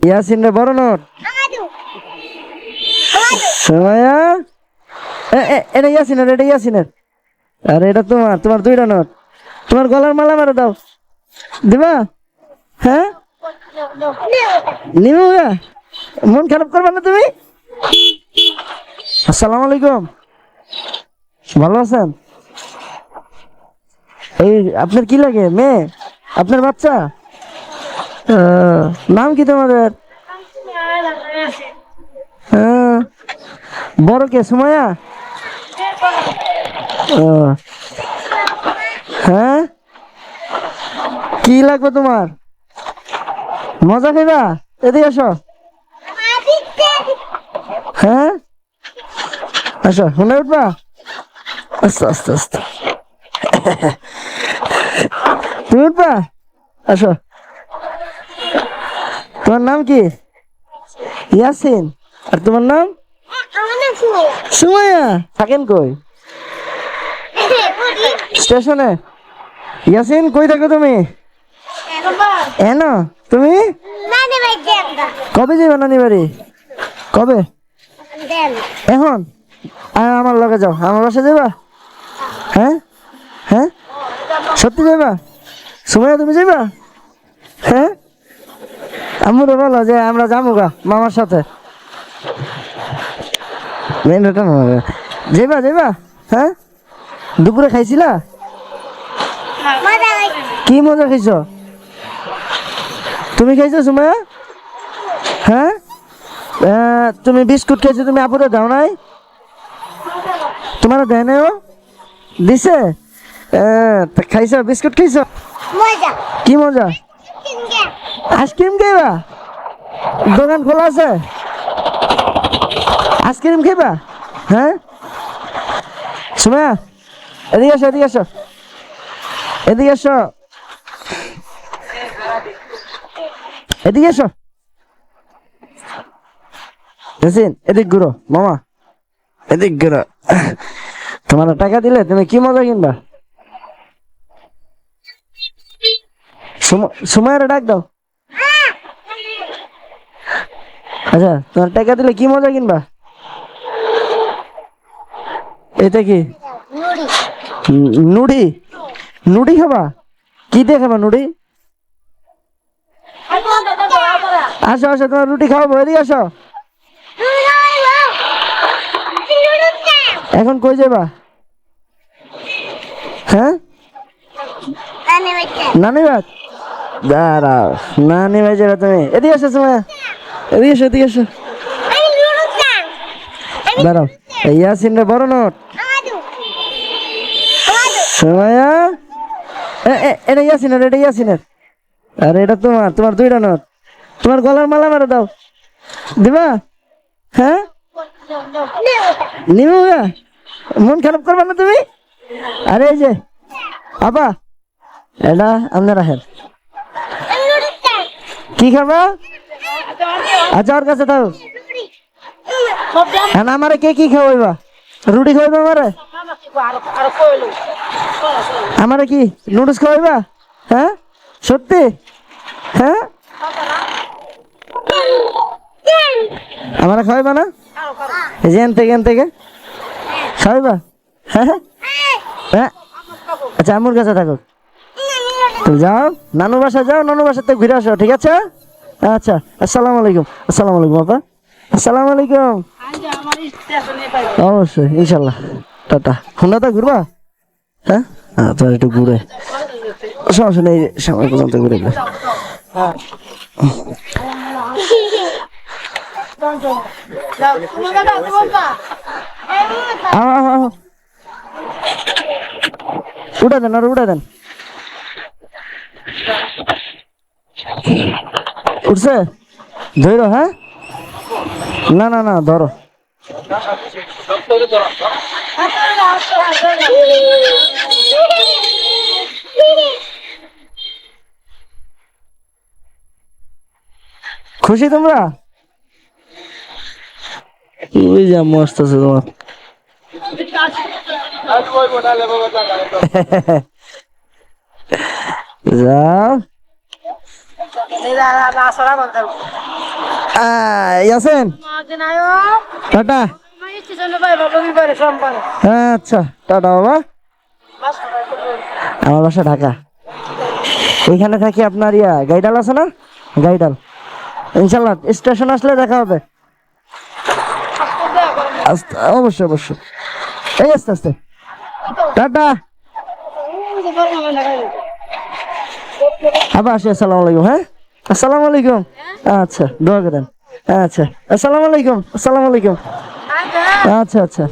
ইয়াসিন রে বড় নোট সময়া এটা ইয়াসিনের এটা ইয়াসিনের। আরে এটা তোমার তোমার দুইটা নোট তোমার গলার মালা মারা দাও। দিবা? হ্যাঁ? নিবো? মন খারাপ করবে না তুমি? আসসালামু আলাইকুম। ভালো আছেন? এই আপনার কি লাগে মেয়ে? আপনার বাচ্চা? নাম কি তোমাদের? বড় কে সুমায়া হ্যাঁ? কি লাগবে তোমার? মজা খাইবা? এদিকে আসো। হ্যাঁ? আসো, শুনে উঠবা? আস্তে আস্তে আস্তে। তুমি উঠবা? আসো। তোমার নাম কি? ইয়াসিন। আর তোমার নাম? সুমাইয়া। থাকেন কই? স্টেশনে। ইয়াসিন, কই থাকো তুমি? এন, তুমি? কবে যাবে নানি বাড়ি? কবে? এখন? আমার লগে যাও। আমার বাসা যাবা হ্যাঁ? হ্যাঁ? সত্যি যাবা সুমাইয়া, তুমি যাবা হ্যাঁ? আম্মুরে বলো যে আমরা যাব গা মামার সাথে। মেন যাইবা যাইবা হ্যাঁ? দুপুরে খাইছিলা? কি মজা খাইছ? তুমি খাইছো সুমায়া হ্যাঁ? তুমি বিস্কুট খাইছো তুমি আপুরে দাও নাই? তোমার দেয় নাই ও? দিছে? খাইছো বিস্কুট খাইছো? কি মজা? আইসক্রিম খাইবা? দোকান খোলা আছে? আইসক্রিম খাইবা? হ্যাঁ? সুমায়া এদিকে আসো এদিকে আসো। এদিকে আসো। এদিকে আসো। জেসিন এদিক ঘুরো, মামা। এদিক ঘুরো। তোমার টাকা দিলে তুমি কি মজা কিনবা? সুম- সুমাইয়ের ডাক দাও। আচ্ছা তোমার টাকা দিলে কি মজা কিনবা? এটা কি? নুডি। নুডি খাবা? কি দিয়ে খাবা নুডি? আসো আসো, তোমার রুটি খাওয়াবো, এদিকে আসো। এখন কই যাবা? হ্যাঁ? নানি বাদ দাঁড়াও নানি ভাই যাবে তুমি। এদিকে আসো, সময়। এদিকে এসো এদিকে এসো দাঁড়াও। রে বড় নোট। এটা ইয়াসিনের এটা ইয়াসিনের। আরে, এটা তোমার তোমার দুইটা নোট। তোমার গলার মালা মারা দাও। দিবা? হ্যাঁ? নিবো? মন খারাপ করবে না তুমি? আরে, এই যে, আপা, এটা আপনার রাখেন কি খাবা? আচ্ছা ওর কাছে থাকো এখন আমারে কে কি খাওয়াইবা? রুটি খাওয়াইবা আমারে? আমারে কি, নুডলস খাওয়াইবা? হ্যাঁ? সত্যি? হ্যাঁ? আমারে খাওয়াইবা না? এন থেকে এন থেকে খাওয়াইবা? হ্যাঁ হ্যাঁ? আচ্ছা আমুর কাছে থাকো তুমি যাও নানু বাসা যাও নানু বাসাতে ঘুরে আসো, ঠিক আছে? আচ্ছা আসসালামু আলাইকুম আসসালামু আলাইকুম আপা। আসসালামু আলাইকুম অবশ্যই ইনশাল্লাহ টাটা। হুন্ডাটা ঘুরবা? হ্যাঁ? হ্যাঁ তোমার একটু ঘুরে। সমস্যা নেই সময় পর্যন্ত ঘুরে। উঠে দেন, আর উঠে দেন। উঠছে? ধরো হ্যাঁ? না না না, ধরো। খুশি তোমরা? ওই যে আম্মু আসতেছে তোমার। যাও। ইয়াসিন। টাটা। আচ্ছা টাটা বাবা। আমার বাসা ঢাকা। এইখানে থাকি আপনার ইয়া গাইডাল আছে না? গাইডাল। ইনশাল্লাহ স্টেশন আসলে দেখা হবে। অবশ্যই অবশ্যই। এই আস্তে আস্তে। টাটা। আবার আসি আসসালামু আলাইকুম হ্যাঁ? আসসালামু আলাইকুম। আচ্ছা দোয়া করেন। আচ্ছা আসসালামু আলাইকুম আসসালামু আলাইকুম। আচ্ছা। আচ্ছা